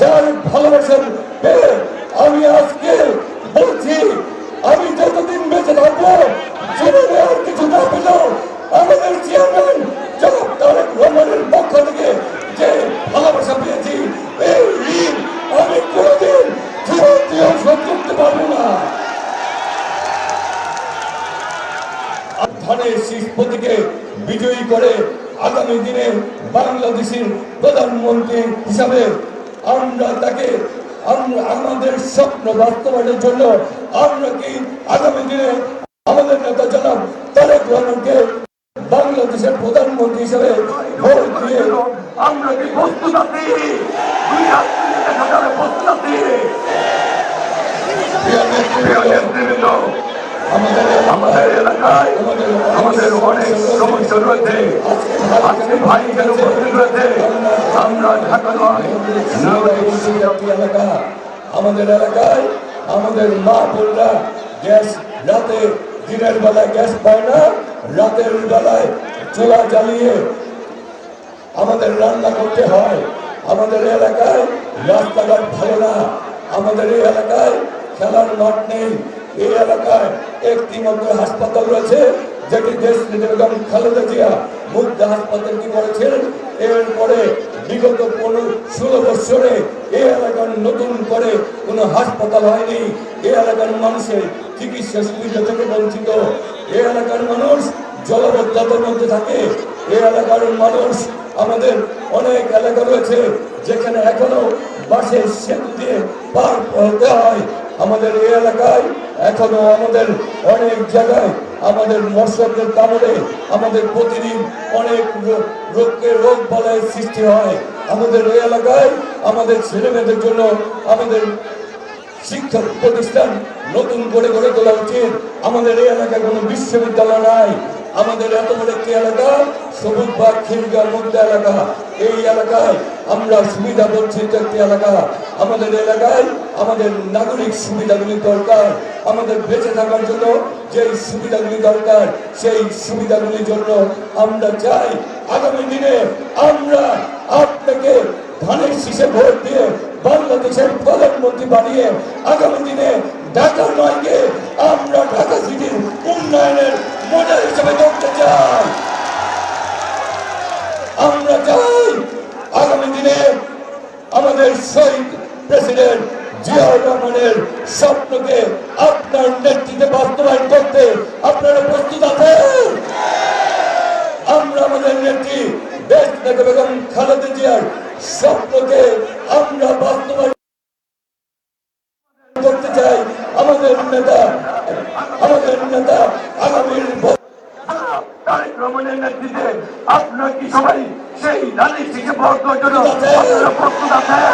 যার ভালোবাসেন আমি আজকে বলছি, আমি যতদিন বেঁচে থাকব, জীবনে আর কিছু না পেলেও আমাদের চেয়ারম্যান জনাব তারেক রহমানের পক্ষ থেকে যে ভালোবাসা পেয়েছি, এই ঋণ আমি কোনোদিন জীবন করতে পারব না। ধানের শীষ বিজয়ী করে আগামী দিনে বাংলাদেশের প্রধানমন্ত্রী হিসাবে আমরা তাকে, আমরা আমাদের স্বপ্ন বাস্তবায়নের জন্য আমরা কি আগামী দিনে আমাদের নেতা জনাব তারেক রহমানকে বাংলাদেশের প্রধানমন্ত্রী হিসেবে ভোট দিয়ে আমরা কি প্রস্তুত আছি? আমাদের এলাকায় আমাদের অনেক সমস্যা রয়েছে। আজকে ভাই কেন উপস্থিত রয়েছে। এলাকা। আমাদের এলাকায় আমাদের মা বোনরা গ্যাস রাতে দিনের বেলায় গ্যাস পায় না, রাতের বেলায় চোলা জ্বালিয়ে আমাদের রান্না করতে হয়। আমাদের এলাকায় রাস্তাঘাট ভালো না। আমাদের এই এলাকায় খেলার মাঠ নেই। এই এলাকায় একটি মাত্র হাসপাতাল রয়েছে, যেটি দেশ বেগম খালেদা জিয়া মুগ্ধা হাসপাতাল কি করেছেন? এরপরে বিগত পনেরো, ষোলো বছরে এই এলাকার নতুন করে কোনো হাসপাতাল হয়নি। এই এলাকার মানুষের চিকিৎসা সুবিধা থেকে বঞ্চিত। এই এলাকার মানুষ জলবদ্ধতার মধ্যে থাকে। এই এলাকার মানুষ, আমাদের অনেক এলাকা রয়েছে যেখানে এখনও বাসের সেতু দিয়ে পার হতে হয়। আমাদের এই এলাকায়, এখনও আমাদের অনেক জায়গায়, আমাদের মৎস্যদের কামড়ে আমাদের প্রতিদিন অনেক রোগকে রোগ বলায় সৃষ্টি হয়। আমাদের এই এলাকায় আমাদের ছেলেমেয়েদের জন্য আমাদের শিক্ষা প্রতিষ্ঠান নতুন করে গড়ে তোলা উচিত। আমাদের এই এলাকায় কোনো বিশ্ববিদ্যালয় নাই। আমাদের এত বড় একটি এলাকা, সবুজ বা খিলগার মধ্যে এলাকা। এই এলাকায় আমরা সুবিধা বঞ্চিত একটি এলাকা। আমাদের এলাকায় আমাদের নাগরিক সুবিধাগুলি দরকার। আমাদের বেঁচে থাকার জন্য যেই সুবিধাগুলি দরকার, সেই সুবিধাগুলির জন্য আমরা চাই, আগামী দিনে আমরা আপনাকে ধানের শীষে ভোট দিয়ে বাংলাদেশের প্রধানমন্ত্রী বানিয়ে আগামী দিনে ঢাকা নয়কে আমরা আমরা চাই আগামী দিনে আমাদের শহীদ প্রেসিডেন্ট জিয়াউর রহমানের স্বপ্নকে আপনার নেতৃত্বে বাস্তবায়ন করতে আপনারা প্রস্তুত আছেন? আমরা আমাদের নেত্রী দেশ নেতা বেগম খালেদা জিয়ার স্বপ্নকে আমরা বাস্তবায়ন করতে চাই। আমাদের নেতা আমাদের নেতা আগামীর তারেক নেতৃত্বে আপনার কি সবাই সেই রাজনীতিকে ভোট দেওয়ার জন্য আপনারা প্রস্তুত আছেন